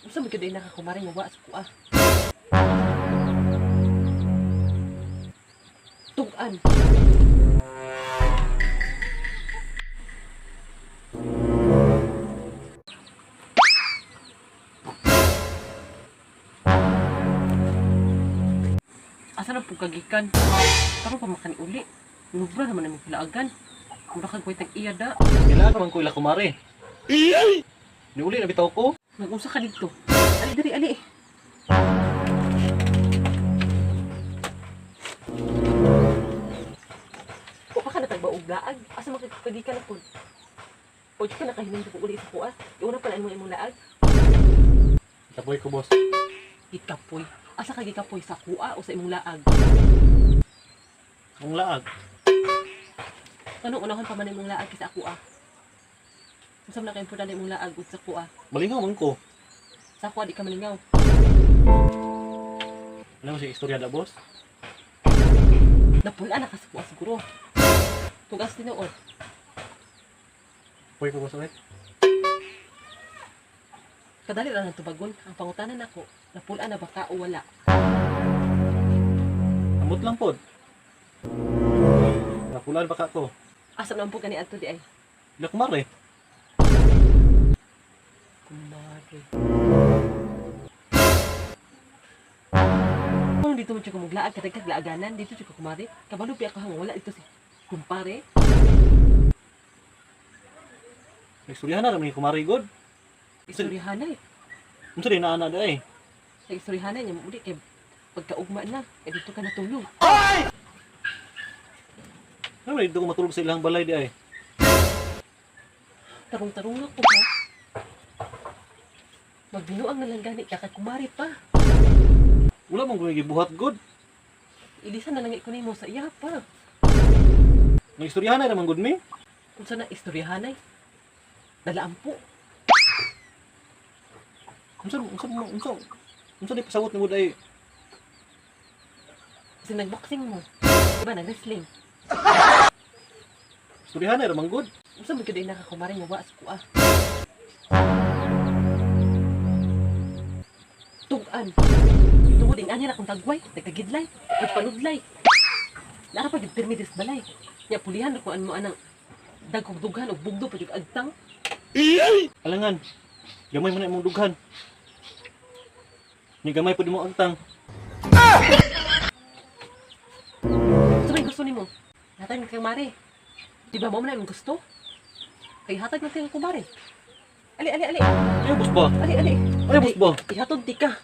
Usa man gyud ay nakakumari nga wa sa kuha. Tugan. Asa na po kagikan? Karon pa makan uli. Nubra naman ang pilaagan. Mura kag kway tag iya da. Kailangan naman ko ila kumare. Niuli na bitaw ko. Nag-usa ka dito. Ali diri ali. O pa ka natagbaog laag. Asa makikipagi ka na po. O di ka nakahiling ko uli sa kuha. Iuna pala ang mga imong laag. Tapoy ko boss. Gikapoy. Asa ka gikapoy sa kuha o sa imong laag? Ang laag. Kanong unahon pa man imong laag kaysa kuha? Usam na ka importante imong laag ug sa kuha. Malingaw man ko. Sa kuha di ka malingaw. Alam mo si istorya da boss? Napula na ka sa kuha siguro. Tugas tinuod. Tapoy ko boss ulit. Kadali lang ang tubagon. Ang pangutanan nako, napula na baka o wala. Amot lang pod. Napulan pa ka ko. Asa naman po kani adto di ay? Ila kumare. Kumare. Kung dito mo siya kumuglaag, katagkag laaganan, dito siya kumare. Kabalo piya ka hang wala dito si kumpare. Istoryahan na naman yung kumare god. Istoryahanay. Unsa din na ana da eh. Sa istoryahanay niya, muli kay pagkaugma na, eh dito ka natulog. Ano dito ko matulog sa ilang balay di ay. Tarong-tarong na ko ha. Magbinuang na lang gani, kaya kumari pa. Wala mong gawin gibuhat god. Ilisan na lang ko mo sa iya pa. Nang istoryahan na naman god mi. Kung saan na istoryahanay. Dalaan po. Unsa unsa unsa unsa di pasawot ni ay Kasi nag-boxing mo. Diba, nag-wrestling. istoryahan na naman god. Gusto mo kayo nakakumari nga wa sa kuha. Tugan. Tungod din anya na kung tagway, nagkagidlay, nagpanudlay. Nara pa yung permitis balay. Nya pulihan ko an mo anang dagkog dughan o bugdo pa yung agtang. Alangan. Gamay mo na imong dughan. Ni gamay pud mo agtang. Gusto may gusto nimo. Hatag kay Mare. Di ba mo na yung gusto? Kay hatag natin ang kumare. Ali, ali, ali. Ayubos ba? Ali, ali. Ayubos ba? Ihatod di ka.